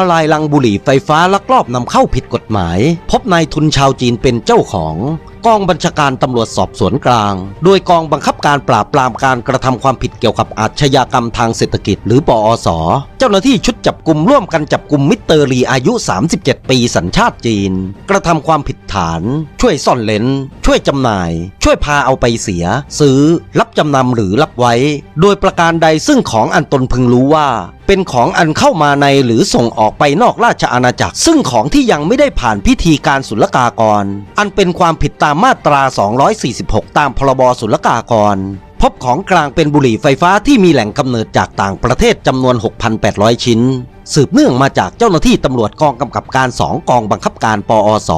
ทลายลังบุหรี่ไฟฟ้าลักลอบนำเข้าผิดกฎหมาย พบนายทุนชาวจีนเป็นเจ้าของกองบัญชาการตำรวจสอบสวนกลาง โดยกองบังคับการปราบปรามการกระทำความผิดเกี่ยวกับอาชญากรรมทางเศรษฐกิจ หรือปอส เจ้าหน้าที่ชุดจับ กลุ่มร่วมกันจับกลุ่มมิสเตอร์ลีอายุ 37 ปีสัญชาติจีน กระทำความผิดฐาน ช่วยซ่อนเลนช่วยจำหน่าย ช่วยพาเอาไปเสีย ซื้อ รับจำนำหรือรับไว้ โดยประการใดซึ่งของอันตนพึงรู้ว่า เป็นของอันเข้ามาในหรือส่งออกไปนอกราชอาณาจักร ซึ่งของที่ยังไม่ได้ผ่านพิธีการศุลกากร อันเป็นความผิดตามมาตรา 246 ตามพรบศุลกากรพบของกลางเป็นบุหรี่ไฟฟ้าที่มีแหล่งกำเนิดจากต่างประเทศจำนวน 6,800 ชิ้น สืบเนื่องมาจากเจ้าหน้าที่ตำรวจกองกำกับการ2กองบังคับการปอส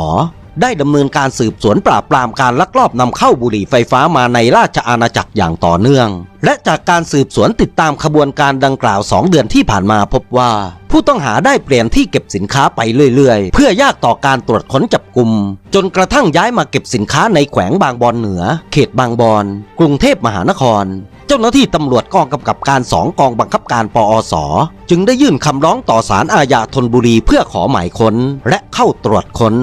ได้ดำเนินการสืบสวนปราบปรามการลักลอบนำเข้าบุหรี่ไฟฟ้ามาในราชอาณาจักรอย่างต่อเนื่อง และจากการสืบสวนติดตามขบวนการดังกล่าว 2 เดือนที่ผ่านมาพบว่า ผู้ต้องหาได้เปลี่ยนที่เก็บสินค้าไปเรื่อยๆ เพื่อยากต่อการตรวจค้นจับกลุ่ม จนกระทั่งย้ายมาเก็บสินค้าในแขวงบางบอนเหนือ เขตบางบอนกรุงเทพมหานคร เจ้าหน้าที่ตำรวจกองกำกับการสองกองบังคับการปอส จึงได้ยื่นคำร้องต่อศาลอาญาธนบุรีเพื่อขอหมายค้น และเข้าตรวจค้น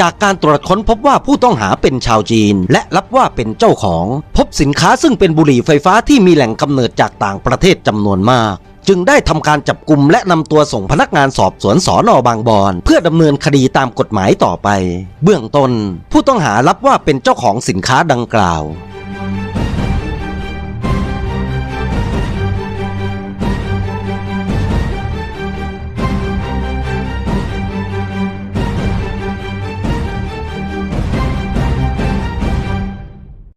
จากการตรวจค้นพบว่าผู้ต้องหาเป็นชาวจีน และรับว่าเป็นเจ้าของ พบสินค้าซึ่งเป็นบุหรี่ไฟฟ้าที่มีแหล่งกำเนิดจากต่างประเทศจำนวนมากจึงได้ทำการจับกลุ่มและนำตัวส่งพนักงานสอบสวนสอนอบางบอน เพื่อดำเนินคดีตามกฎหมายต่อไป เบื้องต้น ผู้ต้องหารับว่าเป็นเจ้าของสินค้าดังกล่าว